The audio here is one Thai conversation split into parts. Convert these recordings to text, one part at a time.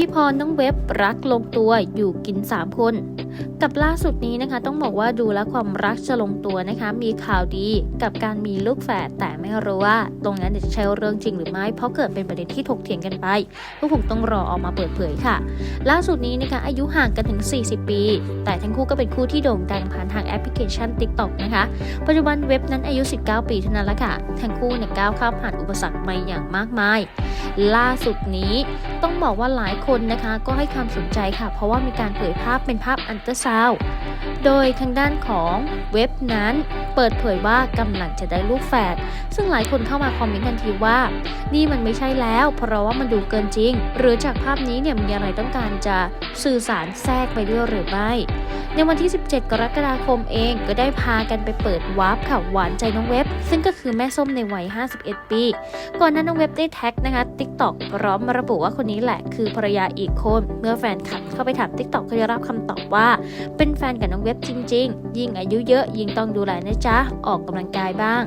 พี่พรน้องเว็บรักลงตัวอยู่กิน 3 คน กับล่าสุดนี้นะคะ ต้องบอกว่าดูแล้วความรักจะลงตัวนะคะ มีข่าวดีกับการมีลูกแฝดแต่ไม่รู้ว่า ตรงนั้นจะใช่เรื่องจริงหรือไม่ เพราะเกิดเป็นประเด็นที่ถกเถียงกันไปพวกผมต้องรอออกมาเปิดเผยค่ะ ล่าสุดนี้นะคะอายุห่างกันถึง 40 ปี แต่ทั้งคู่ก็เป็นคู่ที่โด่งดังผ่านทางแอปพลิเคชัน TikTok นะคะปัจจุบันเว็บนั้นอายุ 19 ปีเท่านั้นละค่ะทั้งคู่เนี่ยก้าวข้ามผ่านอุปสรรคมาอย่างมากมาย ล่าสุดนี้ต้องบอกว่าหลายคนนะคะก็ให้ความสนใจค่ะ เพราะว่ามีการเผยภาพเป็นภาพอันเตอร์ซาวโดยทางด้านของเว็บนั้น เปิดเผยว่ากำลังจะได้ลูกแฝดซึ่งหลายคนเข้ามาคอมเมนต์ทันทีว่า นี่มันไม่ใช่แล้ว เพราะว่ามันดูเกินจริง หรือจากภาพนี้เนี่ยมีอะไรต้องการจะ สื่อสารแทรกไปด้วยหรือไม่ ในวันที่ 17 กรกฎาคมเองก็ได้พากันไปเปิดวาร์ปค่ะหวานใจน้องเว็บ ซึ่งก็คือแม่ส้มในวัย 51 ปี ก่อนนั้นน้องเว็บได้แท็กนะคะ TikTok พร้อมมาระบุว่าคนนี้แหละคือภรรยาอีกคน เมื่อแฟนคลับเข้าไปถาม TikTok ก็ได้รับคำตอบว่า เป็นแฟนกับน้องเว็บจริง ๆ ยิ่งอายุเยอะยิ่งต้องดูแลนะจ๊ะออกกำลังกายบ้าง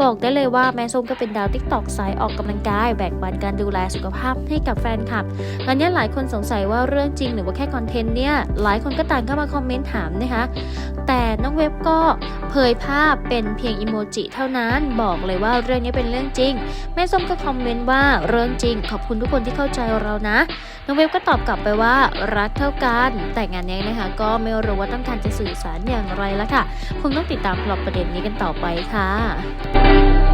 บอกได้เลยว่าแม่ส้มก็เป็นดาว TikTok สายออกกำลังกายแบ่งปันการดูแลสุขภาพให้กับแฟนคลับตอนนี้หลายคนสงสัยว่าเรื่องจริงหรือว่าแค่คอนเทนต์เนี่ยหลายคนก็ต่างเข้ามาคอมเมนต์ถามนะคะ แต่น้องเว็บก็เผยภาพเป็นเพียงอิโมจิเท่านั้นบอกเลยว่าเรื่องนี้เป็นเรื่องจริง แม่ส้มก็คอมเมนต์ว่าเรื่องจริง ขอบคุณทุกคนที่เข้าใจเรานะ น้องเว็บก็ตอบกลับไปว่ารักเท่ากัน แต่งานนี้นะคะ ก็ไม่รู้ว่าต้องการจะสื่อสารอย่างไรละค่ะคงต้องติดตามปลอบประเด็นนี้กันต่อไปค่ะ